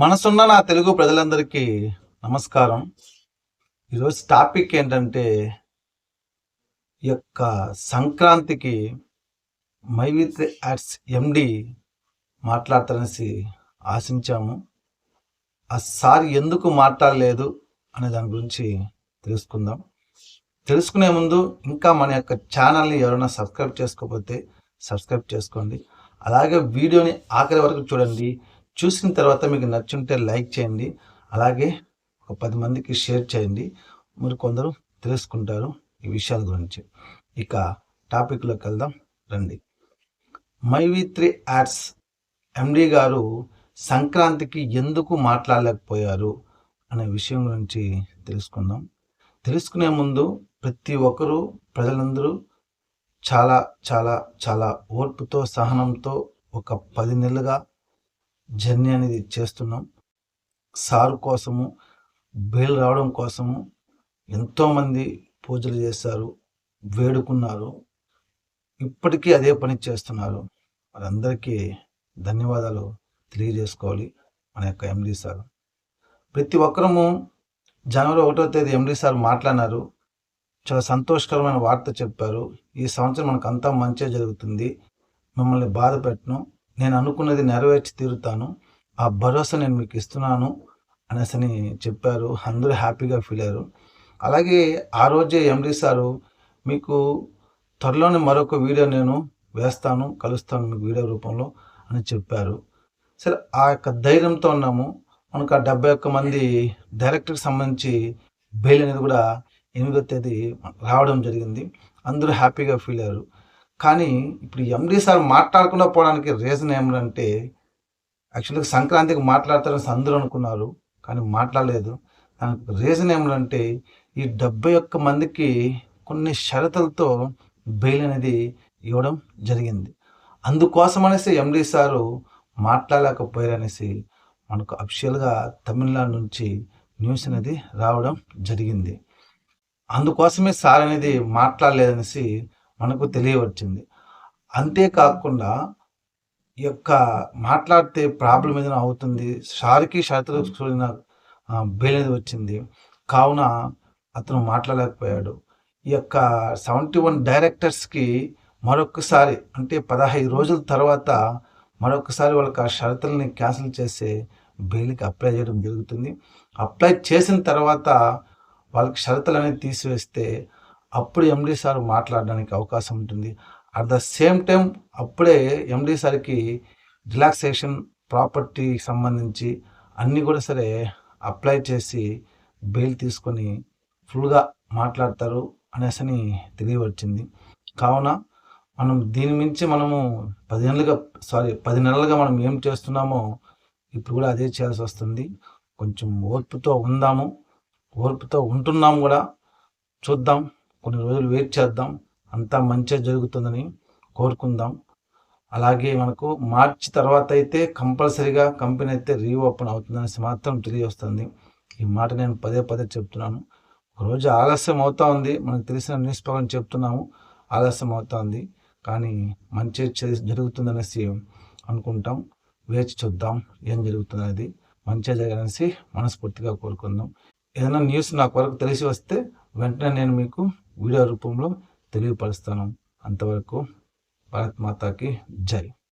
మనసున్న నా తెలుగు ప్రజలందరికీ నమస్కారం. ఈరోజు టాపిక్ ఏంటంటే ఈ యొక్క సంక్రాంతికి మై విత్ యాడ్స్ ఎండి మాట్లాడతారనేసి ఆశించాము. ఆ సార్ ఎందుకు మాట్లాడలేదు అనే దాని గురించి తెలుసుకుందాం. తెలుసుకునే ముందు ఇంకా మన యొక్క ఛానల్ని ఎవరైనా సబ్స్క్రైబ్ చేసుకోకపోతే సబ్స్క్రైబ్ చేసుకోండి. అలాగే వీడియోని ఆఖరి వరకు చూడండి. చూసిన తర్వాత మీకు నచ్చుంటే లైక్ చేయండి. అలాగే ఒక పది మందికి షేర్ చేయండి. మరి కొందరు తెలుసుకుంటారు ఈ విషయాల గురించి. ఇక టాపిక్లోకి వెళ్దాం. రండి. My V three ads MD గారు సంక్రాంతికి ఎందుకు మాట్లాడలేకపోయారు అనే విషయం గురించి తెలుసుకుందాం. తెలుసుకునే ముందు ప్రతి ఒక్కరూ ప్రజలందరూ చాలా చాలా చాలా ఓర్పుతో సహనంతో ఒక పది నెలలుగా జర్నీ అనేది చేస్తున్నాం. సార్ కోసము బెయిల్ రావడం కోసము ఎంతోమంది పూజలు చేశారు వేడుకున్నారు. ఇప్పటికీ అదే పని చేస్తున్నారు. వారందరికీ ధన్యవాదాలు తెలియజేసుకోవాలి మన యొక్క ఎండీ సార్. ప్రతి ఒక్కరము జనవరి ఒకటో తేదీ ఎండీ సార్ మాట్లాడినారు. చాలా సంతోషకరమైన వార్త చెప్పారు. ఈ సంవత్సరం మనకు అంతా మంచిగా జరుగుతుంది. మిమ్మల్ని బాధ పెట్టను. నేను అనుకున్నది నెరవేర్చి తీరుతాను. ఆ భరోసా నేను మీకు ఇస్తున్నాను అనేసి అని చెప్పారు. అందరూ హ్యాపీగా ఫీల్ అయ్యారు. అలాగే ఆ రోజే ఎండి సారు మీకు త్వరలోనే మరొక వీడియో నేను వేస్తాను కలుస్తాను మీకు వీడియో రూపంలో అని చెప్పారు. సరే ఆ యొక్క ధైర్యంతో ఉన్నాము. మనకు ఆ డెబ్బై ఒక్క మంది డైరెక్టర్కి సంబంధించి బెయిల్ అనేది కూడా ఎనిమిదో తేదీ రావడం జరిగింది. అందరూ హ్యాపీగా ఫీల్ అయ్యారు. కానీ ఇప్పుడు ఎండి సార్ మాట్లాడకుండా పోవడానికి రీజన్ ఏమిటంటే యాక్చువల్గా సంక్రాంతికి మాట్లాడతారని అందరూ అనుకున్నారు కానీ మాట్లాడలేదు. దానికి రీజన్ ఏమిటంటే ఈ డెబ్బై ఒక్క మందికి కొన్ని షరతులతో బెయిల్ అనేది ఇవ్వడం జరిగింది. అందుకోసం అనేసి ఎండి సారు మాట్లాడలేకపోయారనేసి మనకు అఫిషియల్గా తమిళనాడు నుంచి న్యూస్ అనేది రావడం జరిగింది. అందుకోసమే సార్ అనేది మాట్లాడలేదనేసి మనకు తెలియవచ్చింది. అంతేకాకుండా ఈ యొక్క మాట్లాడితే ప్రాబ్లం ఏదైనా అవుతుంది సార్కి షరతులు కూడిన బెయిల్ అనేది వచ్చింది. కావున అతను మాట్లాడలేకపోయాడు. ఈ యొక్క సెవెంటీ వన్ డైరెక్టర్స్కి మరొకసారి అంటే పదహైదు రోజుల తర్వాత మరొకసారి వాళ్ళకి ఆ షరతుల్ని క్యాన్సిల్ చేసే బెయిల్కి అప్లై చేయడం జరుగుతుంది. అప్లై చేసిన తర్వాత వాళ్ళకి షరతులు అనేది తీసివేస్తే అప్పుడు ఎండీ సార్ మాట్లాడడానికి అవకాశం ఉంటుంది. అట్ ద సేమ్ టైం అప్పుడే ఎండీ సార్కి రిలాక్సేషన్ ప్రాపర్టీకి సంబంధించి అన్నీ కూడా సరే అప్లై చేసి బెయిల్ తీసుకొని ఫుల్గా మాట్లాడతారు అనేసి తెలియవచ్చింది. కావున మనం దీని మించి మనము పదిహేనులుగా సారీ పది నెలలుగా మనం ఏం చేస్తున్నామో ఇప్పుడు కూడా అదే చేయాల్సి వస్తుంది. కొంచెం ఓర్పుతో ఉందాము. ఓర్పుతో ఉంటున్నాం కూడా. చూద్దాం. కొన్ని రోజులు వెయిట్ చేద్దాం. అంతా మంచిగా జరుగుతుందని కోరుకుందాం. అలాగే మనకు మార్చి తర్వాత అయితే కంపల్సరీగా కంపెనీ అయితే రీఓపెన్ అవుతుందనేసి మాత్రం తెలియవస్తుంది ఈ మాట నేను పదే పదే చెప్తున్నాను. రోజు ఆలస్యం అవుతా ఉంది. మనకు తెలిసిన న్యూస్ పేపర్ని చెప్తున్నాము. ఆలస్యం అవుతా ఉంది. కానీ మంచి జరుగుతుందనేసి అనుకుంటాం. వేచి చూద్దాం ఏం జరుగుతుందనేది. మంచిగా జరగాలనేసి మనస్ఫూర్తిగా కోరుకుందాం. ఏదైనా న్యూస్ నాకు వరకు తెలిసి వస్తే వెంటనే నేను మీకు వీడియో రూపంలో తెలియపరుస్తాను. అంతవరకు భారత్ మాతాకి జై.